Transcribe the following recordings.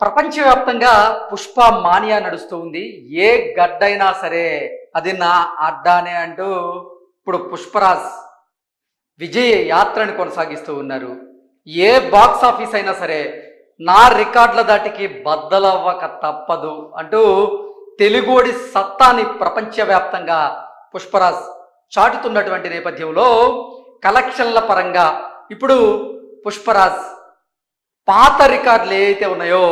ప్రపంచవ్యాప్తంగా పుష్ప మానియా నడుస్తూ ఉంది. ఏ గడ్డైనా సరే అది నా అడ్డానే అంటూ ఇప్పుడు పుష్పరాజ్ విజయ యాత్రను కొనసాగిస్తూ ఉన్నారు. ఏ బాక్స్ ఆఫీస్ అయినా సరే నా రికార్డుల దాటికి బద్దలవ్వక తప్పదు అంటూ తెలుగోడి సత్తాని ప్రపంచవ్యాప్తంగా పుష్పరాజ్ చాటుతున్నటువంటి నేపథ్యంలో కలెక్షన్ల పరంగా ఇప్పుడు పుష్పరాజ్ పాత రికార్డులు ఏవైతే ఉన్నాయో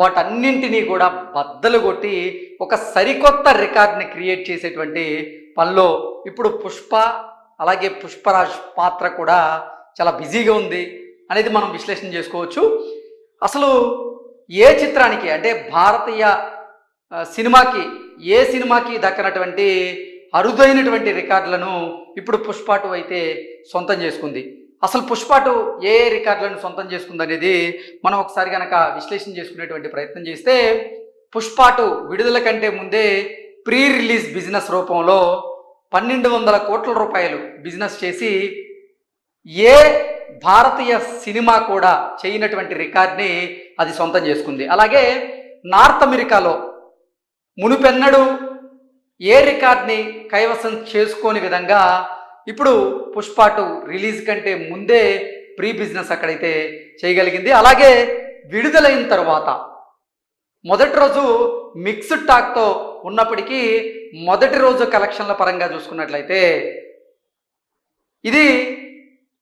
వాటన్నింటినీ కూడా బద్దలు కొట్టి ఒక సరికొత్త రికార్డ్ని క్రియేట్ చేసేటువంటి పనిలో ఇప్పుడు పుష్ప అలాగే పుష్పరాజ్ పాత్ర కూడా చాలా బిజీగా ఉంది అనేది మనం విశ్లేషణ చేసుకోవచ్చు. అసలు ఏ చిత్రానికి అంటే భారతీయ సినిమాకి ఏ సినిమాకి దక్కనటువంటి అరుదైనటువంటి రికార్డులను ఇప్పుడు పుష్ప అయితే సొంతం చేసుకుంది? అసలు పుష్పాటు ఏ రికార్డులను సొంతం చేసుకుంది అనేది మనం ఒకసారి కనుక విశ్లేషణ చేసుకునేటువంటి ప్రయత్నం చేస్తే పుష్పాటు విడుదల కంటే ముందే ప్రీ రిలీజ్ బిజినెస్ రూపంలో పన్నెండు వందల కోట్ల రూపాయలు బిజినెస్ చేసి ఏ భారతీయ సినిమా కూడా చేయనటువంటి రికార్డ్ని అది సొంతం చేసుకుంది. అలాగే నార్త్ అమెరికాలో మునుపెన్నడు ఏ రికార్డ్ని కైవసం చేసుకోని విధంగా ఇప్పుడు పుష్ప టూ రిలీజ్ కంటే ముందే ప్రీ బిజినెస్ అక్కడైతే చేయగలిగింది. అలాగే విడుదలైన తర్వాత మొదటి రోజు మిక్స్డ్ టాక్తో ఉన్నప్పటికీ మొదటి రోజు కలెక్షన్ల పరంగా చూసుకున్నట్లయితే ఇది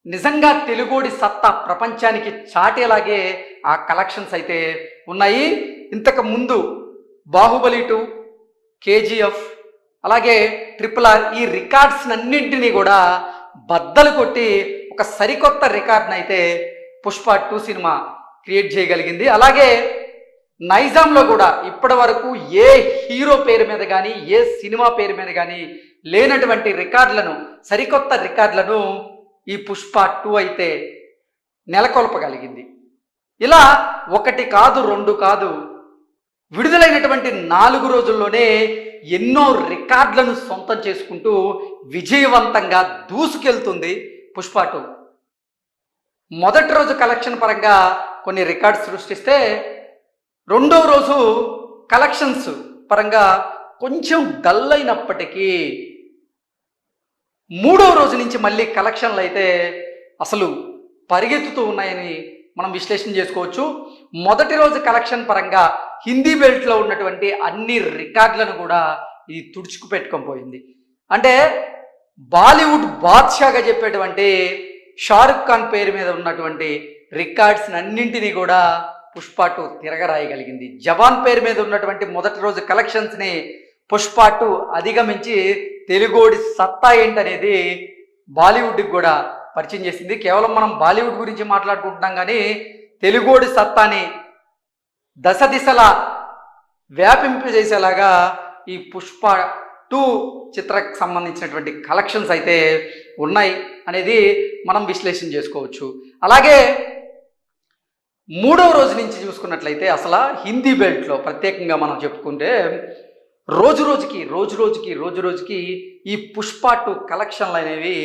నిజంగా తెలుగోడి సత్తా ప్రపంచానికి చాటేలాగే ఆ కలెక్షన్స్ అయితే ఉన్నాయి. ఇంతకు ముందు బాహుబలి టూ కేజీఎఫ్ అలాగే ట్రిపుల్ ఆర్ ఈ రికార్డ్స్ అన్నింటినీ కూడా బద్దలు కొట్టి ఒక సరికొత్త రికార్డ్ని అయితే పుష్ప టూ సినిమా క్రియేట్ చేయగలిగింది. అలాగే నైజాంలో కూడా ఇప్పటి వరకు ఏ హీరో పేరు మీద కానీ ఏ సినిమా పేరు మీద కానీ లేనటువంటి రికార్డులను సరికొత్త రికార్డులను ఈ పుష్ప టూ అయితే నెలకొల్పగలిగింది. ఇలా ఒకటి కాదు రెండు కాదు విడుదలైనటువంటి నాలుగు రోజుల్లోనే ఎన్నో రికార్డులను సొంతం చేసుకుంటూ విజయవంతంగా దూసుకెళ్తుంది పుష్ప టూ. మొదటి రోజు కలెక్షన్ పరంగా కొన్ని రికార్డ్స్ సృష్టిస్తే రెండో రోజు కలెక్షన్స్ పరంగా కొంచెం డల్ అయినప్పటికీ మూడో రోజు నుంచి మళ్ళీ కలెక్షన్లు అయితే అసలు పరిగెత్తుతూ ఉన్నాయని మనం విశ్లేషణ చేసుకోవచ్చు. మొదటి రోజు కలెక్షన్ పరంగా హిందీ బెల్ట్లో ఉన్నటువంటి అన్ని రికార్డులను కూడా ఇది తుడుచుకు పెట్టుకొని పోయింది. అంటే బాలీవుడ్ బాద్షాగా చెప్పేటువంటి షారుఖ్ ఖాన్ పేరు మీద ఉన్నటువంటి రికార్డ్స్ అన్నింటినీ కూడా పుష్ప టూ తిరగరాయగలిగింది. జవాన్ పేరు మీద ఉన్నటువంటి మొదటి రోజు కలెక్షన్స్ని పుష్ప టూ అధిగమించి తెలుగోడి సత్తా ఏంటనేది బాలీవుడ్కి కూడా పరిచయం చేసింది. కేవలం మనం బాలీవుడ్ గురించి మాట్లాడుకుంటున్నాం కానీ తెలుగోడి సత్తాని దశ దిశల వ్యాపింపజేసేలాగా ఈ పుష్ప టూ చిత్రకు సంబంధించినటువంటి కలెక్షన్స్ అయితే ఉన్నాయి అనేది మనం విశ్లేషణ చేసుకోవచ్చు. అలాగే మూడవ రోజు నుంచి చూసుకున్నట్లయితే అసలు హిందీ బెల్ట్లో ప్రత్యేకంగా మనం చెప్పుకుంటే రోజు రోజుకి రోజు రోజుకి రోజు రోజుకి ఈ పుష్ప టూ కలెక్షన్లు అనేవి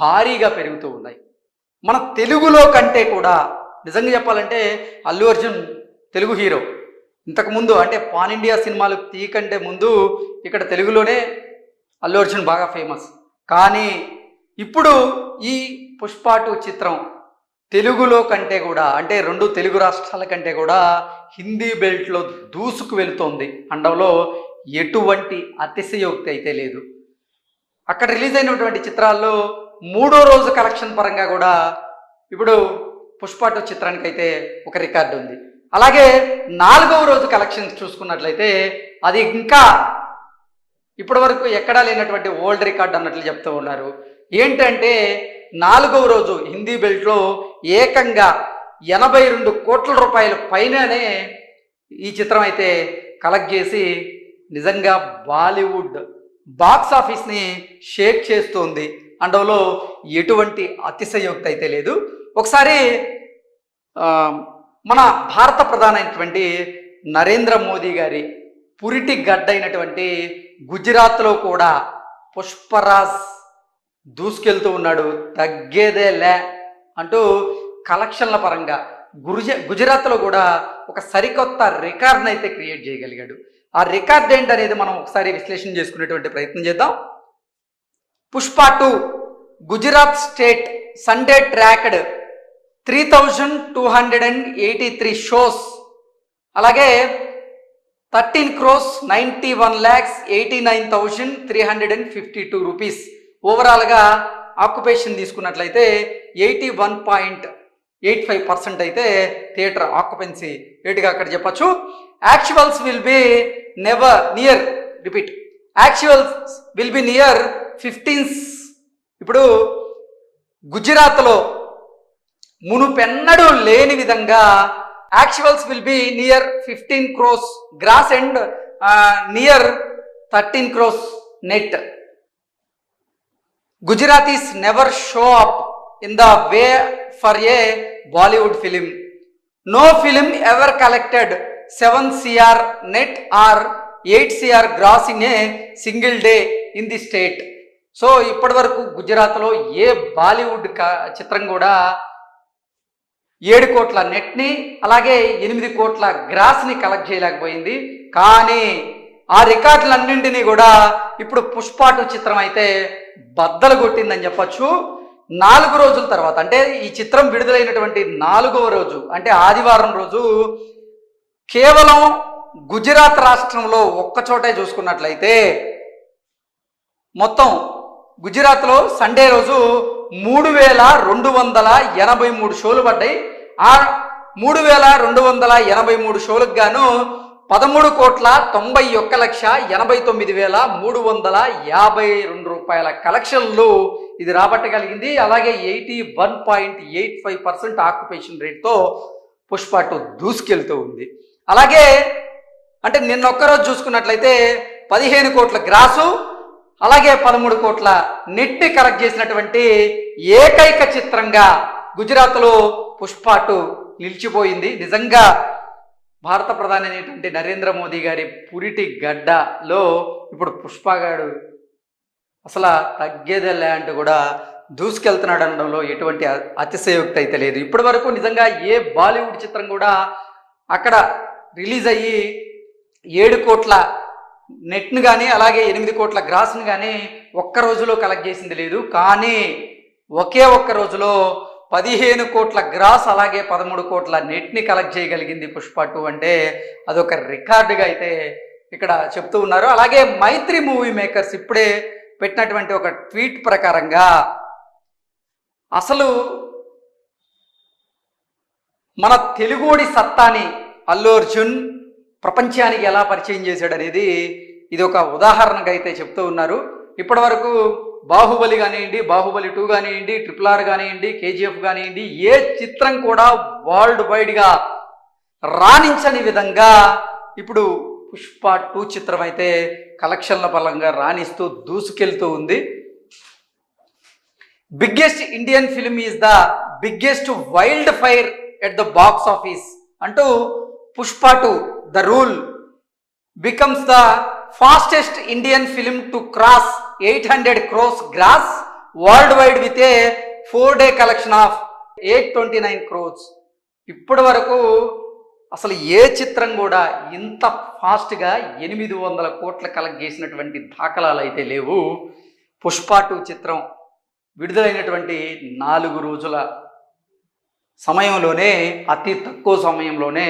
భారీగా పెరుగుతూ ఉన్నాయి. మన తెలుగులో కంటే కూడా నిజంగా చెప్పాలంటే అల్లు అర్జున్ తెలుగు హీరో. ఇంతకుముందు అంటే పాన్ ఇండియా సినిమాలు తీయకంటే ముందు ఇక్కడ తెలుగులోనే అల్లు అర్జున్ బాగా ఫేమస్. కానీ ఇప్పుడు ఈ పుష్పాటు చిత్రం తెలుగులో కంటే కూడా అంటే రెండు తెలుగు రాష్ట్రాల కంటే కూడా హిందీ బెల్ట్లో దూసుకు వెళుతోంది. అండంలో ఎటువంటి అతిశయోక్తి అయితే లేదు. అక్కడ రిలీజ్ అయినటువంటి చిత్రాల్లో మూడో రోజు కలెక్షన్ పరంగా కూడా ఇప్పుడు పుష్పాటు చిత్రానికైతే చిత్రానికి అయితే ఒక రికార్డు ఉంది అలాగే నాలుగవ రోజు కలెక్షన్స్ చూసుకున్నట్లయితే అది ఇంకా ఇప్పటి వరకు ఎక్కడా లేనటువంటి ఓల్డ్ రికార్డ్ అన్నట్లు చెప్తూ ఉన్నారు. ఏంటంటే నాలుగవ రోజు హిందీ బెల్ట్లో ఏకంగా ఎనభై రెండు కోట్ల రూపాయల పైననే ఈ చిత్రం అయితే కలెక్ట్ చేసి నిజంగా బాలీవుడ్ బాక్స్ ఆఫీస్ని షేక్ చేస్తోంది. అండవలో ఎటువంటి అతిశయోక్తి అయితే లేదు. ఒకసారి మన భారత ప్రధానమైనటువంటి నరేంద్ర మోదీ గారి పురిటి గడ్డైనటువంటి గుజరాత్లో కూడా పుష్పరాజ్ దూసుకెళ్తూ ఉన్నాడు. తగ్గేదే లే అంటూ కలెక్షన్ల పరంగా గురుజ గుజరాత్లో కూడా ఒక సరికొత్త రికార్డ్ని అయితే క్రియేట్ చేయగలిగాడు. ఆ రికార్డ్ ఏంటనేది మనం ఒకసారి విశ్లేషణ చేసుకునేటువంటి ప్రయత్నం చేద్దాం. Pushpa two Gujarat state Sunday tracked three thousand two hundred and eighty three shows. అలాగే thirteen crores ninety one lakhs eighty nine thousand three hundred and fifty two rupees. ఓవరాల్గా ఆక్యుపేషన్ తీసుకున్నట్లయితే eighty one point eight five percent అయితే theatre occupancy రేటుగా అక్కడ చెప్పచ్చు. Actuals will be never near repeat actuals will be near fifteens ఇప్పుడు గుజరాత్లో మునుపెన్నడూ లేని విధంగా actuals will be near fifteen crores gross and near thirteen crores net Gujaratis never show up in the way for a Bollywood film no film ever collected seven CR net or eight CR gross in a single day in the state so ఇప్పటి వరకు గుజరాత్లో ఏ బాలీవుడ్ క- చిత్రం కూడా ఏడు కోట్ల నెట్ని అలాగే ఎనిమిది కోట్ల గ్రాస్ని కలెక్ట్ చేయలేకపోయింది. కానీ ఆ రికార్డులన్నింటినీ కూడా ఇప్పుడు పుష్పాటు చిత్రం అయితే బద్దలు కొట్టిందని చెప్పచ్చు. నాలుగు రోజుల తర్వాత అంటే ఈ చిత్రం విడుదలైనటువంటి నాలుగవ రోజు అంటే ఆదివారం రోజు కేవలం గుజరాత్ రాష్ట్రంలో ఒక్క చోటే చూసుకున్నట్లయితే మొత్తం గుజరాత్లో సండే రోజు మూడు వేల రెండు వందల ఎనభై మూడు షోలు పడ్డాయి. ఆ మూడు వేల రెండు వందల ఎనభై మూడు షోలకు గాను పదమూడు కోట్ల తొంభై ఒక్క లక్ష ఎనభై తొమ్మిది వేల మూడు వందల యాభై రెండు రూపాయల కలెక్షన్లు ఇది రాబట్టగలిగింది. అలాగే eighty one point eight five percent occupation రేట్తో Pushpa two దూసుకెళ్తూ ఉంది. అలాగే అంటే నిన్న ఒక్కరోజు చూసుకున్నట్లయితే పదిహేను కోట్ల గ్రాసు అలాగే పదమూడు కోట్ల నెట్ని కరెక్ట్ చేసినటువంటి ఏకైక చిత్రంగా గుజరాత్లో పుష్ప టూ నిలిచిపోయింది. నిజంగా భారత ప్రధాని అయినటువంటి నరేంద్ర మోదీ గారి పురిటి గడ్డలో ఇప్పుడు పుష్ప గారు అసలు తగ్గేదే అంటూ కూడా దూసుకెళ్తున్నాడు అనడంలో ఎటువంటి అతిశయోక్తి అయితే లేదు. ఇప్పటి వరకు నిజంగా ఏ బాలీవుడ్ చిత్రం కూడా అక్కడ రిలీజ్ అయ్యి ఏడు కోట్ల నెట్ను కానీ అలాగే ఎనిమిది కోట్ల గ్రాస్ను కానీ ఒక్క రోజులో కలెక్ట్ చేసింది లేదు. కానీ ఒకే ఒక్క రోజులో పదిహేను కోట్ల గ్రాస్ అలాగే పదమూడు కోట్ల నెట్ని కలెక్ట్ చేయగలిగింది పుష్ప టూ అంటే అదొక రికార్డుగా అయితే ఇక్కడ చెప్తూ ఉన్నారు. అలాగే మైత్రి మూవీ మేకర్స్ ఇప్పుడే పెట్టినటువంటి ఒక ట్వీట్ ప్రకారంగా అసలు మన తెలుగుడి సత్తాని అల్లు అర్జున్ ప్రపంచానికి ఎలా పరిచయం చేశాడు అనేది ఇది ఒక ఉదాహరణగా అయితే చెప్తూ ఉన్నారు. ఇప్పటి వరకు బాహుబలి కానివ్వండి బాహుబలి టూ కానివ్వండి ట్రిపుల్ ఆర్ కానివ్వండి కేజీఎఫ్ కానివ్వండి ఏ చిత్రం కూడా వరల్డ్ వైడ్గా రాణించని విధంగా ఇప్పుడు పుష్ప టూ చిత్రం అయితే కలెక్షన్ల పరంగా రాణిస్తూ దూసుకెళ్తూ ఉంది. Biggest Indian film is the biggest wild fire at the box office అంటూ Pushpa two the rule becomes the fastest Indian film to cross eight hundred crores gross world wide with a four day collection of eight twenty nine crores ఇప్పటి వరకు అసలు ఏ చిత్రం కూడా ఇంత ఫాస్ట్గా ఎనిమిది వందల కోట్ల కలెక్ట్ చేసినటువంటి దాఖలాలు అయితే లేవు. పుష్ప టూ చిత్రం విడుదలైనటువంటి నాలుగు రోజుల సమయంలోనే అతి తక్కువ సమయంలోనే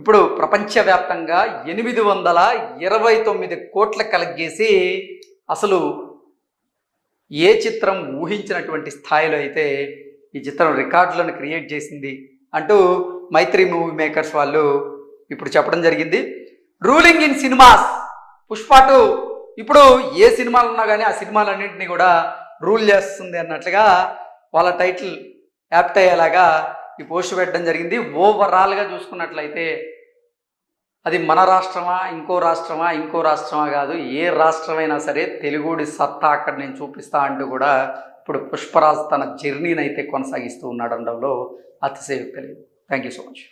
ఇప్పుడు ప్రపంచవ్యాప్తంగా ఎనిమిది వందల ఇరవై తొమ్మిది కోట్ల కలెక్ట్ చేసి అసలు ఏ చిత్రం ఊహించినటువంటి స్థాయిలో అయితే ఈ చిత్రం రికార్డులను క్రియేట్ చేసింది అంటూ మైత్రి మూవీ మేకర్స్ వాళ్ళు ఇప్పుడు చెప్పడం జరిగింది. రూలింగ్ ఇన్ సినిమాస్ పుష్పాటు టూ. ఇప్పుడు ఏ సినిమాలు ఉన్నా కానీ ఆ సినిమాలన్నింటినీ కూడా రూల్ చేస్తుంది అన్నట్లుగా వాళ్ళ టైటిల్ యాప్ట్ అయ్యేలాగా ఈ పోస్ట్ పెట్టడం జరిగింది. ఓవరాల్గా చూసుకున్నట్లయితే అది మన రాష్ట్రమా ఇంకో రాష్ట్రమా ఇంకో రాష్ట్రమా కాదు ఏ రాష్ట్రమైనా సరే తెలుగుడి సత్తా అక్కడ నేను చూపిస్తా అంటూ కూడా ఇప్పుడు పుష్పరాజ్ తన జర్నీని అయితే కొనసాగిస్తూ ఉన్నాడు అనడంలో అతిశయోక్తి లేదు. Thank you so much